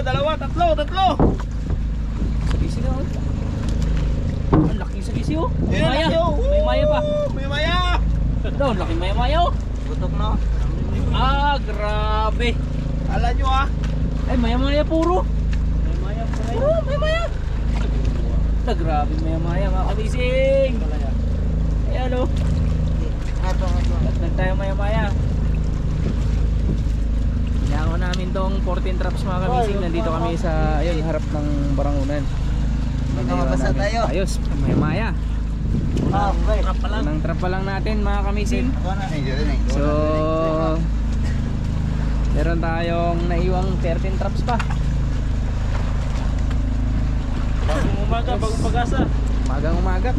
dalawa, tatlo, tatlo. Sagisi na oh. Ang laking sagisi oh. May Ayan, maya. laki, oh. May maya pa. May maya. Ganda, ang laking maya maya oh. Tutok na. Ah, grabe. Alam nyo ah. Ay, maya maya puro. May maya puro. Oh, may maya. Na grabe maya maya mga kamising. Ayan oh. Ato, ato. Nag tayo maya maya. Hinako namin tong 14 traps mga kamising. Nandito kami sa ayun harap ng barangunan. Magkakabasa tayo. Ayos, maya maya. Ah, okay. Unang trap pa lang natin mga kamising. So, meron tayong naiwang 13 traps pa. Bagong umaga, bagong pag-asa. Magang umaga.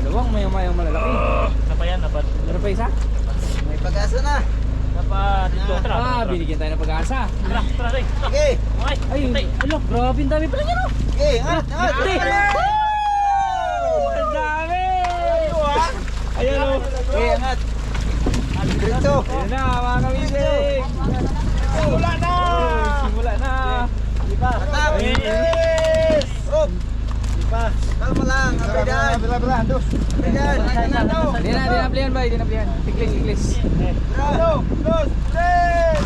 Dalawang mayamayang malalaki. Napayan, napad. Meron pa isa? May pag-asa na. Napad. Dito. Ah, binigyan tayo ng pag-asa. Tara, tara, rin. Okay. Okay. Ay, ala, grabe ang dami pala niya no. Okay, angat, angat. Grabe. Ang dami! Ayan o. Okay, angat. Dito. Ayan na mga kamising. Simula na. Simula na. Diba? Atap. Yes. Up. Diba? Kalma lang. Apidan. Bila, bila, dos. Apidan. Di na, di na plihan ba? Di na plihan. Tiklis, tiklis. Bravo. Dos. Tres.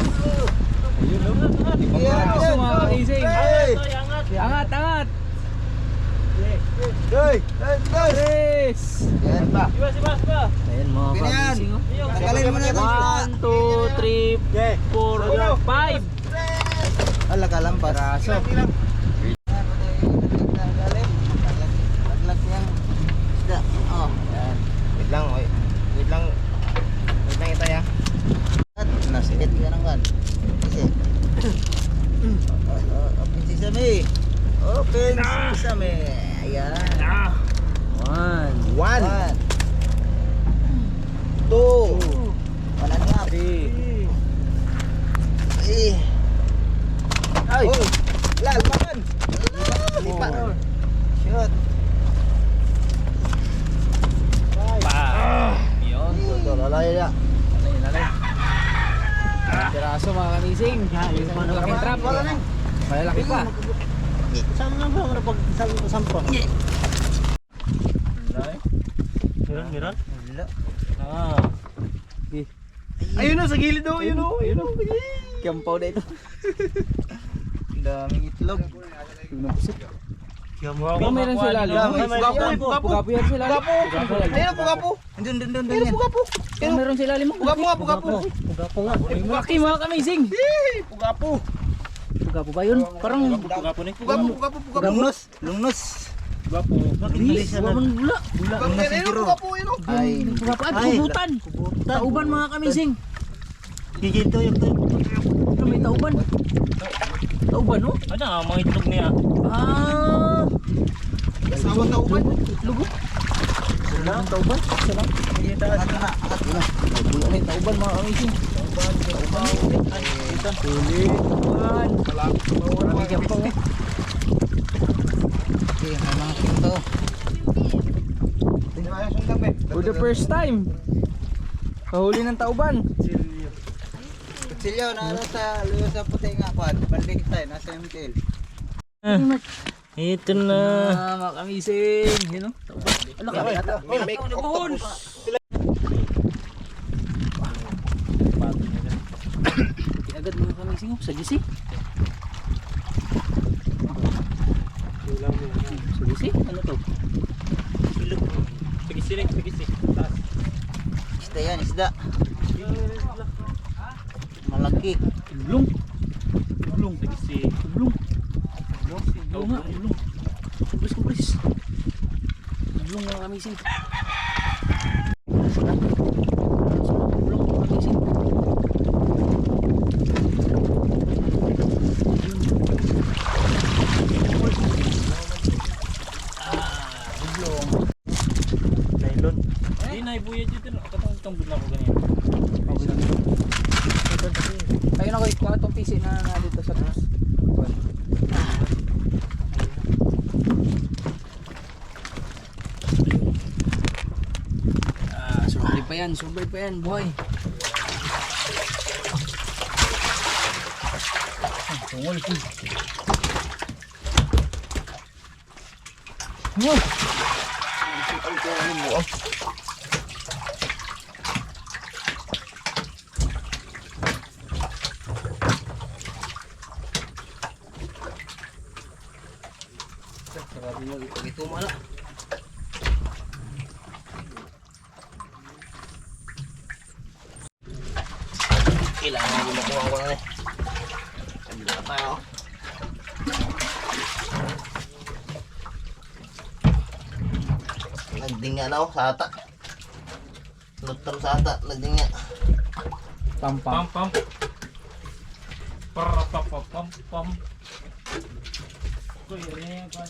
Aso mga kamising. Hey. Angat, angat. Doy. Tres. Yan ba? Ayan mga Ganyan. kamising. oh. Tanggalin mo na yung One, two, three, four, five. Ala ka lang ba? Peraso. Wait lang, wait. Wait lang. Wait lang ito ya. Nasikit yan ang kan. Kasi. Open sesame. Open sesame. Ayan. One, One. Two. Wala na. three. Eh. Ay! Oh. Lal, makan. Lipat. Four. Shoot. Pa! Yun. Lalay na. Alay, alay. Peraso mga kamising. Isang malaking trap. Malalaki pa. Saan na ba? Ano pag sampo? Meron? Wala. Ah. Okay. Ayun o, sa gilid o. Ayun o. Ayun o. Kiyampaw na ito. Ang daming itlog. Oh, meron sila. Dami. Pugapo, eh, pugapo. Pugapo yan sila. Pugapo. Pugapo. Ayun o, pugapo. Andun, dun, dun, dun. Ayun o, pugapo. Meron sila limang. Pugapo nga, pugapo. Pugapo nga. Malaki mga kamising. Eh, Pugapo. Pugapo ba yun? Parang Pugapo ni. Pugapo, pugapo, pugapo. Lungnos, lungnos. Pugapo. Hindi, wala bula. Pugapo. Ayun o, pugapo. Ayun o. Ay, Pugapo at Ay, kubutan. Tauban mga kamising. gigil to yung to. Ano may tauban? Tauban no? Ano nga, mga itlog niya. Ah. Kasama tauban. Lugo. Wala ang tauban. Isa lang. Wala may tauban mga kamising. Tauban. Tauban. Marami kiyampaw. eh. Okay, may mga punto. For the first time. Kahuli ng tauban. Kutsilyo na ano sa luyo sa puti nga kwan. Balik tayo, nasa MTL. Ito na. Ah, mga kamising. Yun o. Ala ka. May make octopus. Agad mga kamising. oh. Sa gisi. Sa gisi? Ano to? Pagisi rin, pagisi. Isda yan, isda. Malaki. Ulong. Ulong, pagisi. Ulong. Ulong nga. Ulong. Kubris, kubris. Ulong mga kamising. Ulong mga kamising. Nylon. Hindi na, ibuya dito. Katong itong budla ko ganyan. Ayun PC na na dito sa taas. Ah, survive pa yan, survive pa yan, boy. Tungol. Wow. Sarap mo ito ito mala. Kailangan yung makuha ko na eh. Kabila na tayo. Nagdinga na ako sa ata. Lutam sa ata, nagdinga. Pam pam pam. Para pam pam pam pam. Yan kan.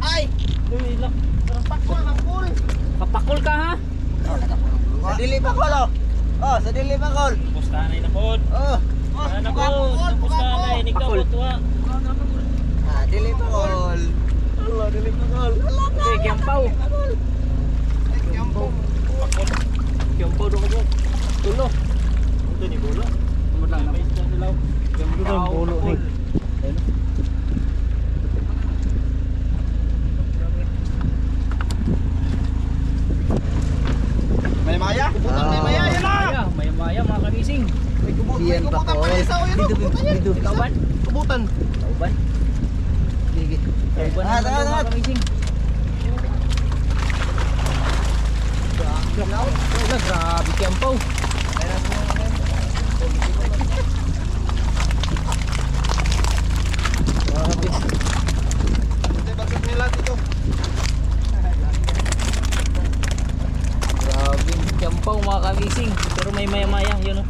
Ay! Kuy, lak. Pakul, pakul! Kapakol ka ha? Dili pakul, oh! Oh, sa dili pakul! Pustanay na pod. Oh! Ano ko? Pustanay ni ka Pakul. tuwa. Ah, dili pakul! Allah, dili pakul! Okay, kiyampaw. Yampong! Kiyampaw doon ko. Tulo. Ito ni bola. Ano lang May isda sila. Kiyampaw. Ulo ni. May maya? Kubutang may maya, yan ah! Maya, maya maya mga kamising. May kubut, may kubutang pa rin sa o, yan o, kubutan yan! Tauban. Kubutan! Tauban. Tauban Ah, naman tara, yung tara. mga kamising. Wala, grabe kiyampaw. Grabe. Ito, bagsak nila dito. Grabe kiyampaw mga kamising. Pero may maya maya, yun o.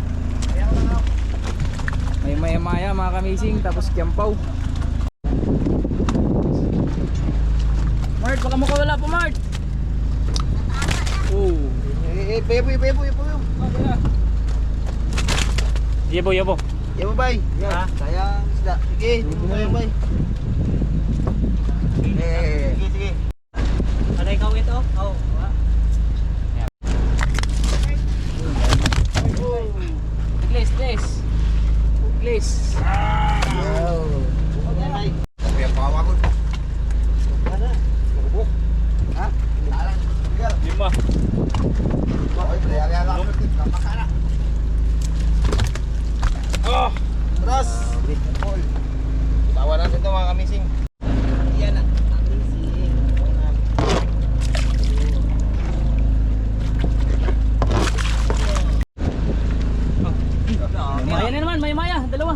May maya maya mga kamising, tapos kiyampaw. Mart, baka makawala pa Mart. Oh. Bebo, bebo, bebo, bebo. Yebo, yebo. Yabo, bay. Ha? Sayang isda. Sige, mo yan, bay. Eh, sige, sige. Ano ikaw ito? Oh. Glis, glis. Glis. Okay, bay. Kaya pawa ko. Kubuk. Ha? Alang. Tinggal. Lima. Oy, kaya kaya ako. Kapakala. Oh. Terus. Paul. Tawa natin ito mga kamising. Yan ang kamising. May maya na naman, may maya. Dalawa.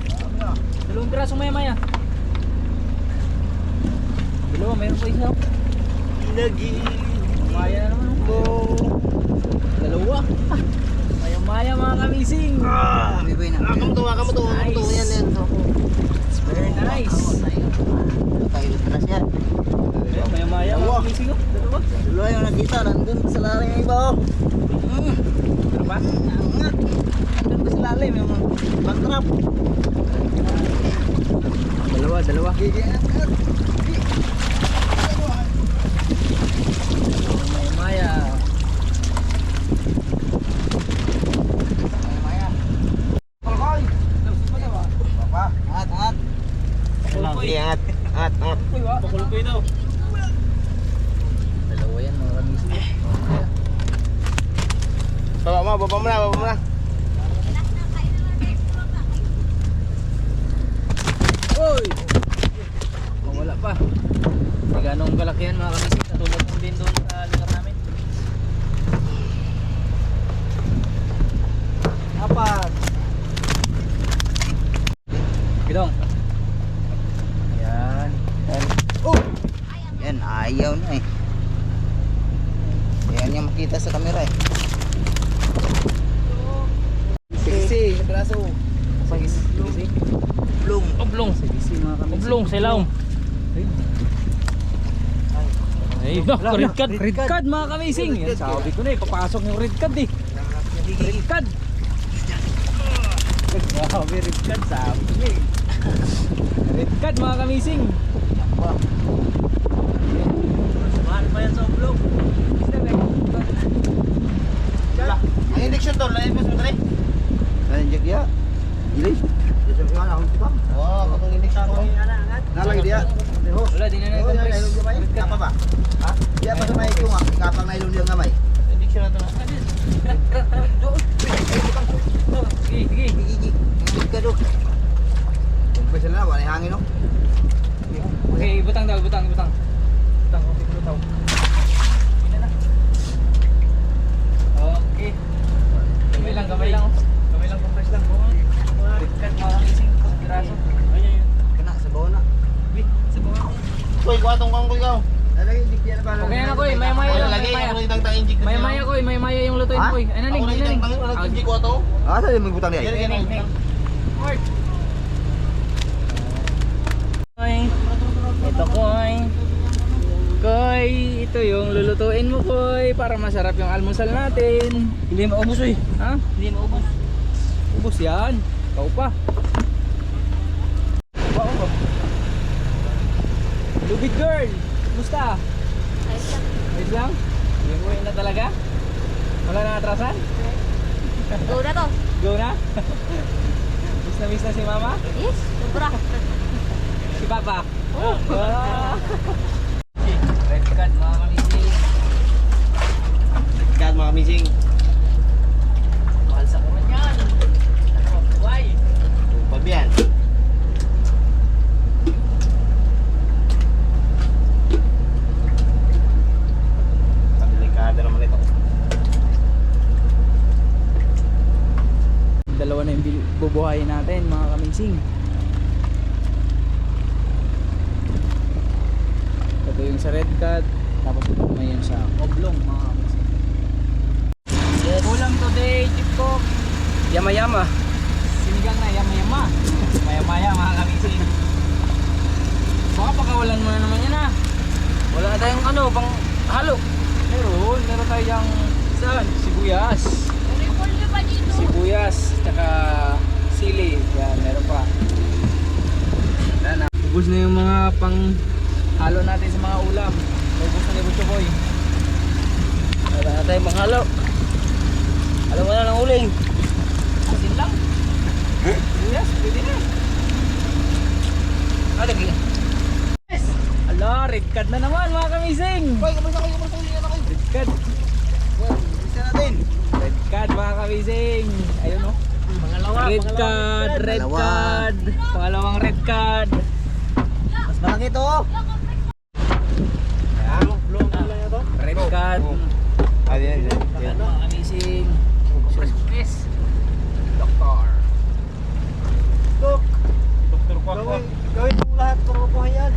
Dalawang pirasong maya maya. Dalawa, mayroon pa isa. oh. Inagi. Maya na naman. oh. Dalawa. Maya maya mga kamising. Bibay na. Kamu to, kamu to, kamu to. Yan, yan. It's very nice. Tayo atras yan. Maya maya mga kamising. oh. Dalawa. Dalawa yung nakita. Nandun sa lalim yung iba, oh. Mm. Ano ba? Angat. Nandun pa sa lalim yung mga backtrap. Dalawa, dalawa. Gigi, angat maya. Maya. Kolkoy. Papa. Angat, angat. Kulkoy. Sige, angat. Angat, angat. Pakulkoy daw. Dalawa yan mga kamising. Baba mo, baba mo na, baba mo na. Oy! Mawala pa. Hindi ganong kalakihan mga kamising. Katulad ng din doon sa lugar namin. Apat. Gidong. Yan. Oh! Yan, ayaw na eh. Yan yung makita sa camera eh. Siksi, sa braso. Sige, sige. Blong. Oblong. Sige, sige mga kamising. Oblong, silaw. Ay, no, red card. Red card mga kamising. Yan, sabi ko na eh, papasok yung red card eh. Red card. Grabe, red card sabi ko eh. Red card mga kamising. Mahal pa yan sa oblong. Ang injection to, lain mo sa tray. Ang inject ya. Gili. Dito sa ana ko. Oh, katong indik ko. Nalagi dia. Wala, di na Oh, natin yan, press. nailon gamay. Kapa ba? Ha? Di pa sa may ko nga. Kapang nailon yung gamay. Hindi siya na ito. Sige, sige. Gigi. Gigi ka do. Kumpay sila na, wala hangin no. Okay, butang daw, butang, butang. Butang, okay, butang. Hindi na. Okay. Gamay lang, gamay lang. Gamay lang, compress lang. Kat, mga ising, piraso. Ayan, ayan. Kena sa bawa na. Wait, sa bawah. Koy, kuwatong kang koy ka. Nalagi indik yan ba? Okay na ko eh, maya maya lang, Lagi, maya ako maya. nang itang injik. Maya maya ko eh, maya maya yung lutuin Ha? ko eh. Ay naning, Ako ay nang naning. itang tangin, walang injik ko to. Ah, sa yung magbutang Yan, di. yan, Ning, yan. ning. Ort. Koy. Ito koy. Koy, ito yung lulutuin mo koy para masarap yung almusal natin. Hindi maubos eh. Ha? Hindi maubos. Ubus yan. Ikaw pa. Wow. Lubid girl. Kumusta? Ayos lang? Yung uwi na talaga? Wala na atrasan? Go na to. Go na? miss na miss na si mama? Yes, sobra. Si papa? Oh. Red card mga kamising. God, mga kamising. Mahal sa kuman yan. Ano? Why? Pabiyan. Delikado naman ito. Dalawa na yung bubuhayin natin mga kamising. Yung sa red card, tapos ito may yung sa oblong mga kamising. Yes. Ulam today, chip cook. Yama-yama. Sinigang na yama-yama. Maya-maya mga kamising. Baka pakawalan mo na naman yan ah. Wala na tayong ano, pang halo. Meron, meron tayong saan? Sibuyas. Report nyo pa dito. Sibuyas, tsaka sili. Yan, meron pa. Na. Ubus na yung mga pang halo natin sa mga ulam. Ubus na ni Butchokoy. Wala na tayong pang halo. Alam mo na ng uling. Asin lang. Sibuyas, pwede na. Ah, lagi. Ala, red card na naman mga kamising. Hoy, kamusta kayo? Kamusta kayo? Kamusta kayo? Red card. Isa natin. Red card mga kamising. Ayun oh. Pangalawa, Red card, red Dalawa. card. Pangalawang red card. Mas malaki to. Card. Ah, yan, yan. Yan mga kamising. Surprise. Doktor. Tok. Doktor Kwakwa. Gawin, gawin mo lahat kung makuha yan.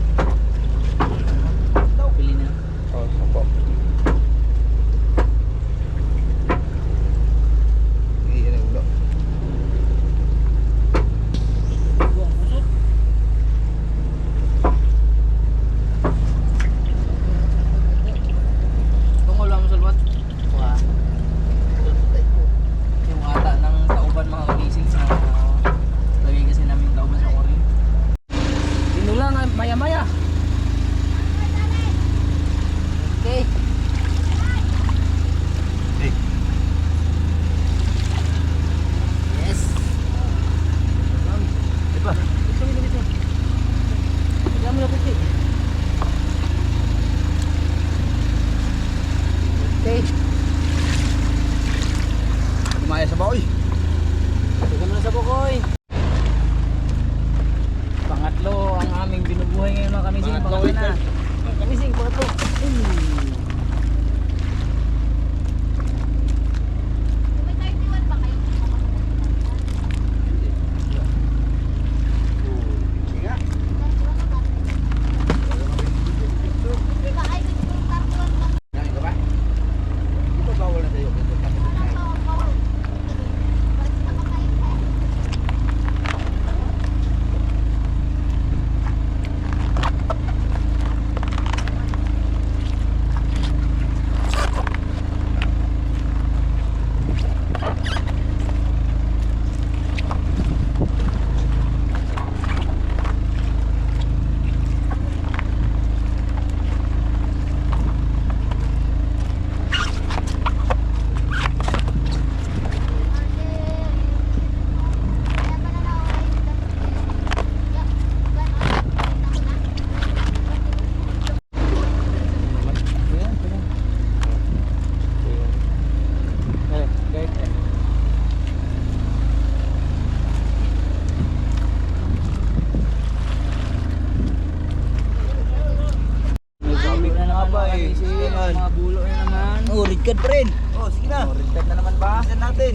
Natin.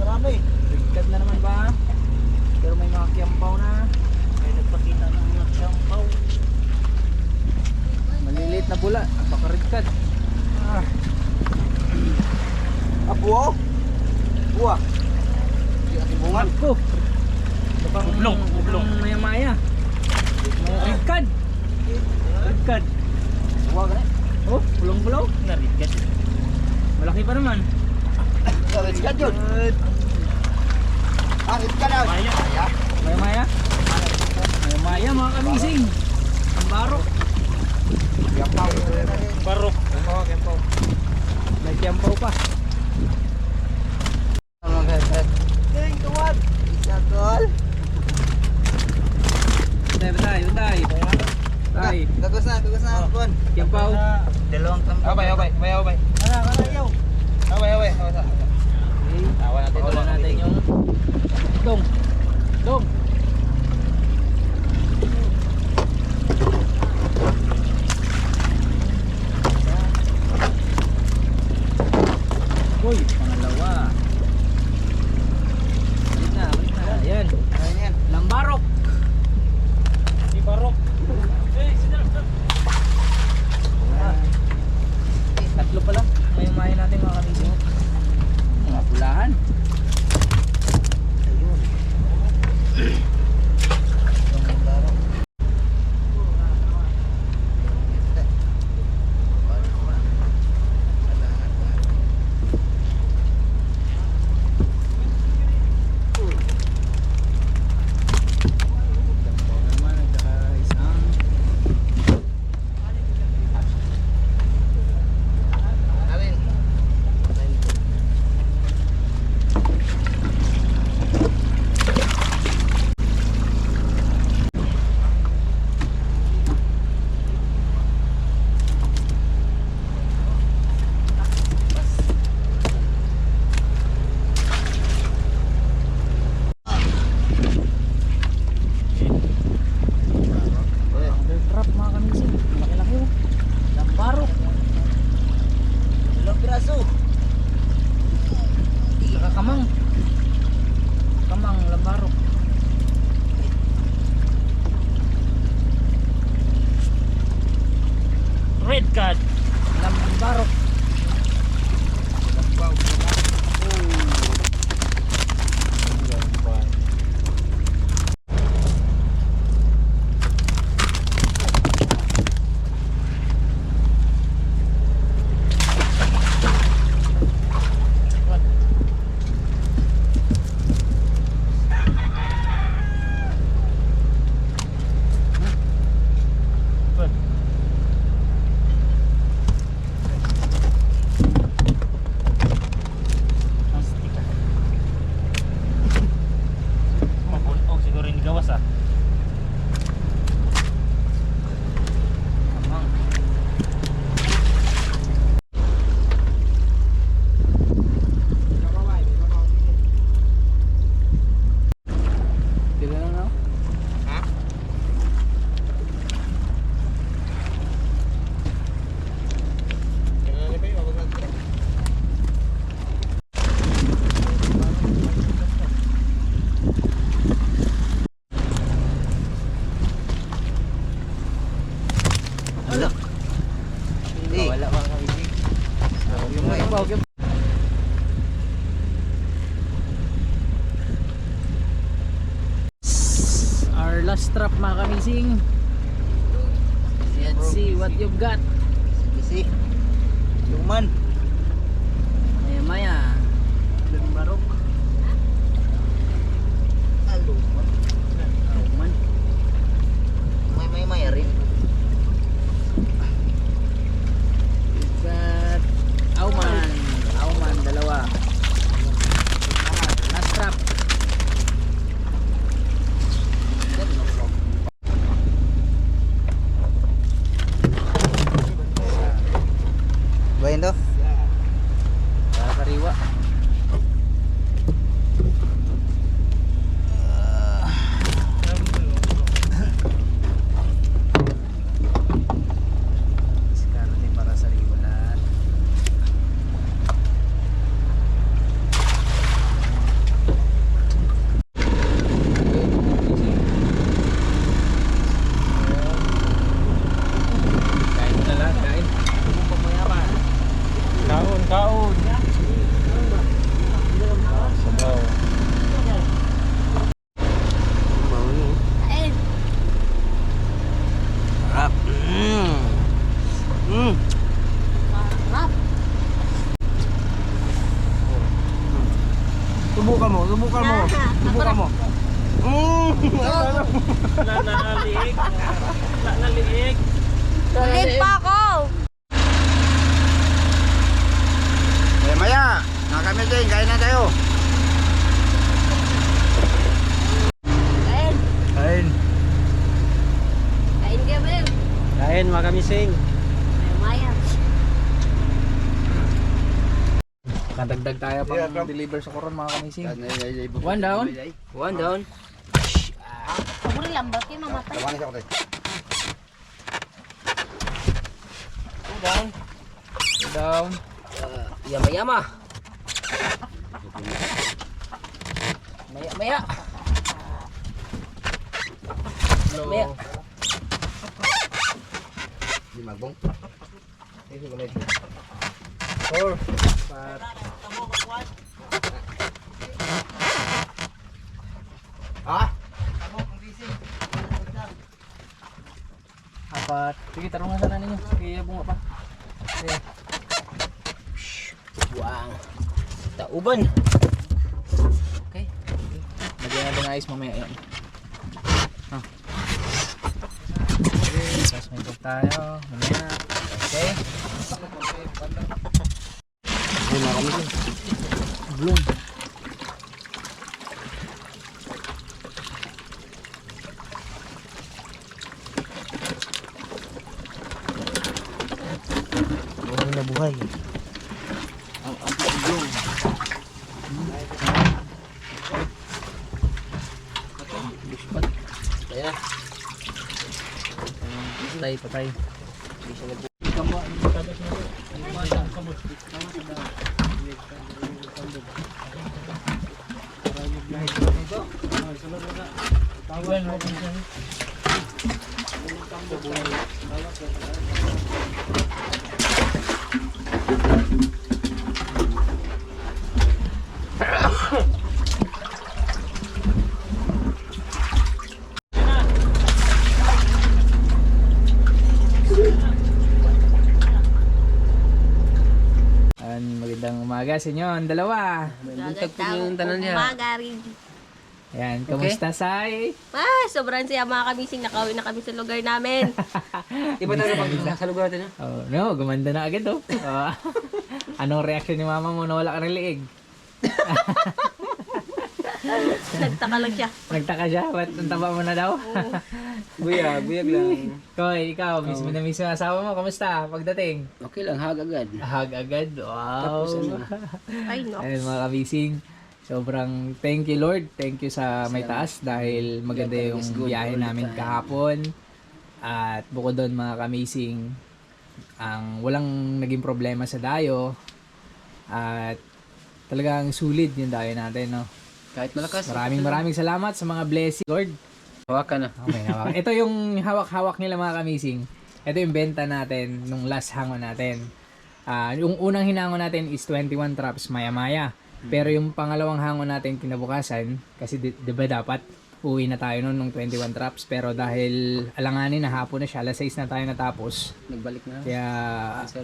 Marami. Bigkat na naman ba? Pero may mga kiyampaw na. May nagpakita ng mga sampaw. Maliliit na bula. Napakarigkat. Ah, buo. Buwa. Hindi natin bungan. Ko. Ublong. Ublong. Maya maya. Rigkad. Rigkad. Buwa ka na. Oh, bulong-bulong. Narigat. Malaki pa naman. Got yun. Ah, it's got out. Maya. Maya. Maya maya. Maya mga kamising. Ang barok. Yapaw. Barok. May kiyampaw pa. Mga kamising. Let's see what you've got. Isi. Luman. Maya maya. Lambarok. Ah, luman. Luman. May may may rin. We've got Auman. Auman, dalawa. Last trap. Bayan to? Kakariwa. subukan mo, subukan mo. Subukan mo. Mm. Nanaliig. Nanaliig. Ulit pa ako. Eh, maya, nakakamiting, kain na tayo. Kain. Kain. Kain ka, Ben. Kain mga kamising. Maya. Pang deliver sa koron mga kamising. One down. One down. Paguri lang ba? Kaya mamatay. Tawanan siya ko tayo. Two down. Two down. Uh, yama yama. Maya maya. Slow. Maya. Di magbong. Four. Pat. Ah? Apat. Sige, tarungan sana ninyo. Sige, bunga pa. Sige. Wow. Tauban. Okay. Lagyan natin ng ice mamaya yan. Ha. May tug tayo. Mamaya. Okay. Di mga kamiting. Bloom. Buhay na buhay. Kaya. Patay, patay. An magandang umaga sa inyo, ang dalawa. Buntag po yung tanan niya. Umaga rin. Ayan, kamusta say? Ah, sobrang saya mga kamising. Nakawin na kami sa lugar namin. Iba tayo pag nasa lugar natin. Oh, no, gumanda na agad oh. Oh. Anong reaction ni mama mo na wala ka ng liig? Nagtaka lang siya. Nagtaka siya, ba't ang taba mo na daw? Buyag, buyag lang. Koy, ikaw, mismo na mismo ang asawa mo, kamusta pagdating? Okay lang, hag agad. Hag agad, wow. Tapos ano? Ay, no. Ayun mga kabising, sobrang thank you Lord, thank you sa may taas dahil maganda yung biyahe namin kahapon. At bukod doon mga kamising, ang walang naging problema sa dayo at talagang sulit yung dayo natin, no? Kahit malakas. Maraming maraming salamat sa mga blessing, Lord. Hawakan na. Okay, hawak. Ito yung hawak-hawak nila mga kamising. Ito yung benta natin nung last hango natin. Ah, yung unang hinango natin is 21 traps maya-maya. Pero yung pangalawang hango natin kinabukasan, kasi di, di ba dapat uwi na tayo noon nung 21 traps. Pero dahil alanganin na hapon na siya, alas 6 na tayo natapos. Nagbalik na. Kaya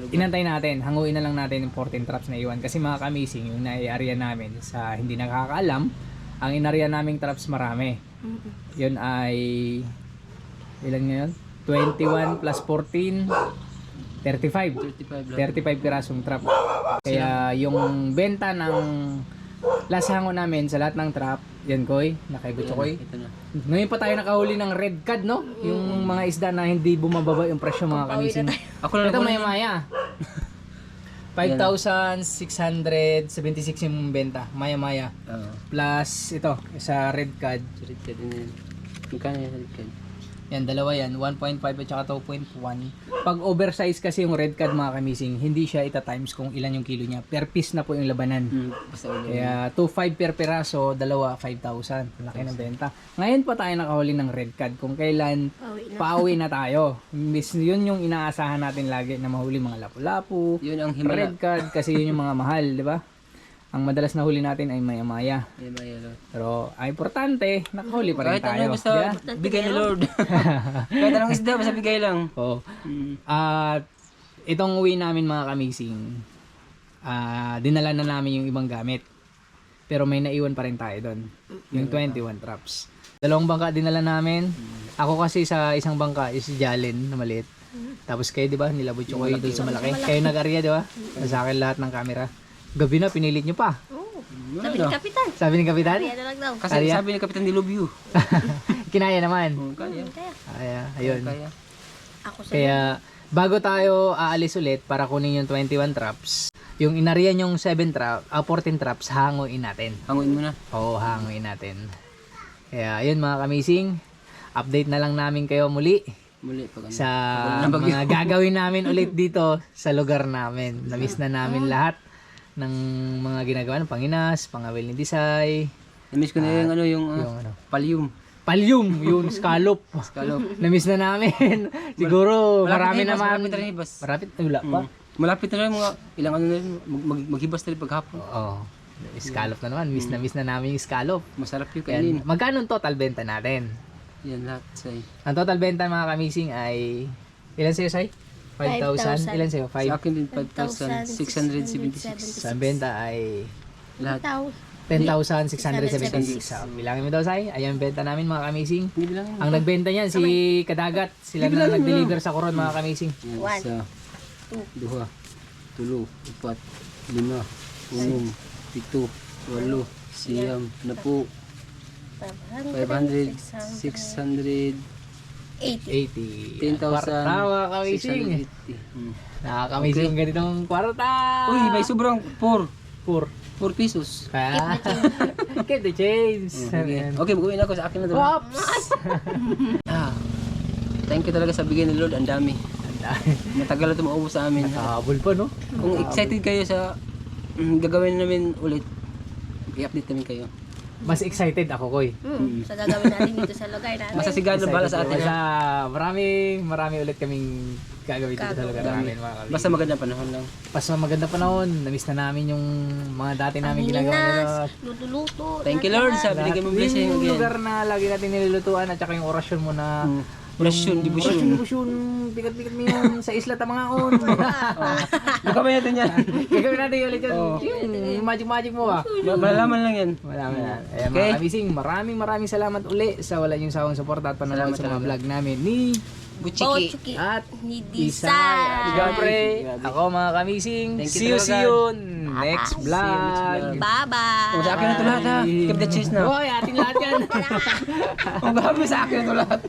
inantay natin, hanguin na lang natin yung 14 traps na iwan. Kasi mga kamising, yung nai-area namin sa hindi nakakaalam, ang inarea naming traps marami. Yun ay, ilan ngayon? 21 plus 14, 35. 35 lang. 35 pirasong trap. Kaya yung benta ng last hango namin sa lahat ng trap, yan koy, nakaigot koy. Ito na. Ngayon pa tayo nakahuli ng red card, no? Yung mga isda na hindi bumababa yung presyo mga kamising. Ako na Ito lang. maya maya. 5,676 yung benta, maya maya. Oo. Plus ito, sa red card. Red din yan. Magkano yan red card? Yan, dalawa yan. 1.5 at saka 2.1. Pag oversize kasi yung red card mga kamising, hindi siya ita times kung ilan yung kilo niya. Per piece na po yung labanan. Hmm, basta ulo. Kaya 2.5 per piraso, dalawa 5,000. Laki ng benta. Ngayon pa tayo nakahuli ng red card. Kung kailan Pauwi na. pauwi na tayo. Miss, yun yung inaasahan natin lagi na mahuli mga lapu-lapu, Yun ang himala. red card kasi yun yung mga mahal, di ba? Ang madalas na huli natin ay maya-maya. Ba yun? Pero ang importante, nakahuli pa rin Kahit tayo. ano, basta di ba? bigay ni Lord. Kahit anong isda, basta bigay lang. Oo. Hmm. At itong uwi namin mga kamising, ah dinala na namin yung ibang gamit. Pero may naiwan pa rin tayo doon. Yung 21 traps. Dalawang bangka dinala namin. Ako kasi sa isang bangka is Jalen na maliit. Tapos kayo, di ba, nilabot yung kayo doon sa malaki. Kayo nag-area, di ba? Sa akin lahat ng camera. Gabi na, pinilit nyo pa. Oo. Sabi ni Kapitan. Sabi ni Kapitan, Kaya na lang daw. Kasi sabi ni Kapitan Dilubyo. kinaya naman. Oh, kaya. Kaya, Ay, ayun. Kaya. ako sa Kaya, bago tayo aalis ulit para kunin yung 21 traps, yung inarian yung 7 trap, ah, 14 traps, hanguin natin. Hanguin mo na. Oo, hanguin natin. Kaya, ayun mga kamising, update na lang namin kayo muli Muli pag ano. sa mga gagawin namin ulit dito sa lugar namin. Namiss na namin lahat ng mga ginagawa ng Panginas, Pangawil ni Disay, Namiss ko na yung ano yung, ah, yung ano, palyum. Palyum, yung scallop. Scallop. Namiss na namin. Siguro marami na naman. Malapit na rin ibas. Marapit, wala pa. Mm. Malapit na rin mga ilang ano na rin, mag, mag, maghibas na rin paghapon. Oo. Scallop na naman. Miss na miss na namin yung scallop. Masarap yung kainin. Yan. Magkano total benta natin? Yan lahat say. Ang total benta mga kamising ay... Ilan sa'yo, Sai? 5,000? 5,000. Ilan sa'yo? Sa 5. akin din 5,676. Sa benta ay Lahat. Tao. 10,676. So, bilangin mo daw, Sai. Ayan benta namin mga kamising. Ang nagbenta niyan, si Kadagat. Sila na nag-deliver sa koron mga kamising. Isa, duha, tulo, upat, lima, unom, pito, walo, siyam, napu, 500, 600, 80. 80. 10,000, Kwarta mga kamising. 680. Hmm. Nakakamising ang ganitong kwarta. Uy, may sobrang 4. Pur. 4 pesos. Ah. Keep the change. Okay, okay mag-uwi na ako sa akin na doon. Pops! Ah, thank you talaga sa bigay ni Lord, ang dami. Matagal na ito maubos sa amin. Nakakabol pa, no? Kung excited kayo sa mm, gagawin namin ulit, i-update namin kayo. Mas excited ako, Koy. Hmm, sa gagawin natin dito sa lugar natin. Masasigado bala sa atin. Basta ha? marami, marami ulit kaming gagawin dito sa lugar namin, mga. Basta maganda panahon lang. Basta maganda panahon. Namiss na namin yung mga dati namin ginagawa. Pangilinas, luto-luto. Thank you Lord sa binigay mong blessing Yung lugar na lagi natin nilulutuan at saka yung orasyon mo na Orasyon, Orasyon, devotion. devotion, bigat-bigat mo yun sa isla Tamangaon. Gagawin natin yan. Gagawin natin ulit yun. Yung magic-magic mo ba? Ma- Malalaman lang yan. Wala na. Ayan Okay. mga kabising, maraming maraming salamat uli sa wala yung sawang suporta at panonood sa mga vlog namin ni Buchiki. At Ni Disay. syempre, ako mga kamising, see you, see you next vlog. Bye-bye. Oh, sa akin na ito lahat ha. Keep the cheese na. Hoy, atin lahat yan. Ang gabi sa akin na ito lahat.